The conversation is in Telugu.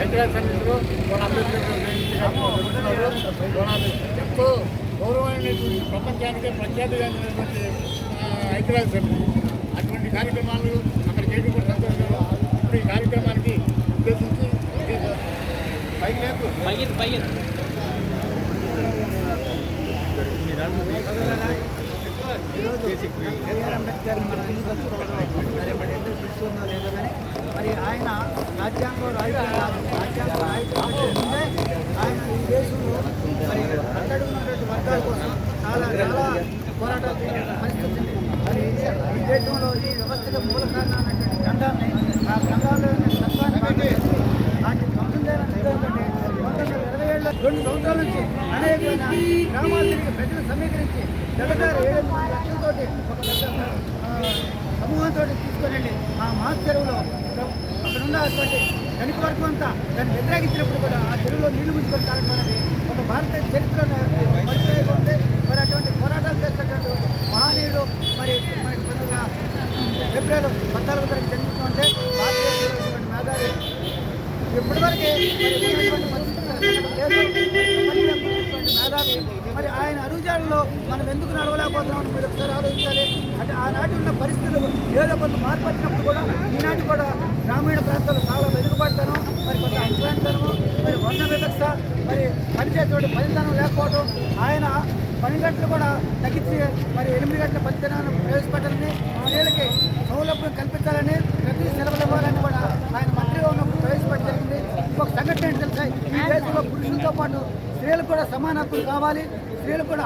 హైదరాబాద్ గారు ఎంతో గౌరవమైనటువంటి ప్రపంచానికే ప్రఖ్యాతిగాంచినటువంటి హైదరాబాద్ సన్నిధి అటువంటి కార్యక్రమాలు అక్కడ చేయడం కూడా సంతోషం ఇప్పుడు ఈ కార్యక్రమానికి ఉద్దేశించి పైకి లేదు పైకి పైకి. ఈరోజు అంబేద్కర్ మన వస్తుందో లేదో కానీ మరి ఆయన రాజ్యాంగ రాజ్యాంగం రాజ్యాంగం రాయించే ఆయన ఈ దేశంలో మరి అక్కడ ఉన్నటువంటి వర్గాల కోసం చాలా చాలా పోరాటాలు పరిస్థితి మరి ఈ దేశంలో ఈ వ్యవస్థకు మూల కారణమైనటువంటి గ్రంథాన్ని ఆ గ్రంథాల్లో తత్వాన్ని పాటించి వాటి ధ్వంసం చేయాలని పంతొమ్మిది వందల ఇరవై ఏడులో రెండు సంవత్సరాల నుంచి అనేక గ్రామాల తిరిగి ప్రజలు సమీకరించి దగ్గర ఏడు లక్షలతోటి ఒక పెద్ద సమూహంతో తీసుకొని వెళ్ళి ఆ మాస్ చెరువులో అక్కడ ఉన్నటువంటి ధనిక వర్గం అంతా దాన్ని వ్యతిరేకించినప్పుడు కూడా ఆ చెరువులో నీళ్ళు ముంచుకొని తాగడం ఒక భారత చరిత్ర పరిచయం మరి అటువంటి పోరాటాలు చేసినటువంటి మహనీయుడు మరి మనకి పంతొమ్మిది ఏప్రిల్ పద్నాలుగు తారీఖు జన్మించుకుంటే భారతదేశంలో మేధావి ఇప్పటివరకు మరి మేధావి మరి ఆయన అడుగుజాడలో మనం ఎందుకు నడవలేకపోతున్నాం మీరు ఒకసారి ఆలోచించాలి. ఆనాటి ఉన్న పరిస్థితులు ఏదో కొంత మార్పు వచ్చినప్పుడు కూడా ఈనాటి కూడా గ్రామీణ ప్రాంతాలు చాలా వెనుకబడతాను. మరి కొంత అజ్ఞానతనము మరి వర్ణ వివక్ష మరి పనిచేసేటువంటి పనితనం లేకపోవడం ఆయన పని గంటలు కూడా తగ్గించి మరి ఎనిమిది గంటల పనితనాన్ని ప్రవేశపెట్టాలని స్త్రీలకి సౌలభ్యం కల్పించాలని ప్రతి సెలవులు ఇవ్వాలని కూడా ఆయన మంత్రిగా ఉన్నప్పుడు ప్రవేశపెట్టి జరిగింది. ఇంకొక సంఘటన ఏంటి తెలుసా? ఈ దేశంలో పురుషులతో పాటు స్త్రీలకు కూడా సమాన హక్కులు కావాలి. స్త్రీలకు కూడా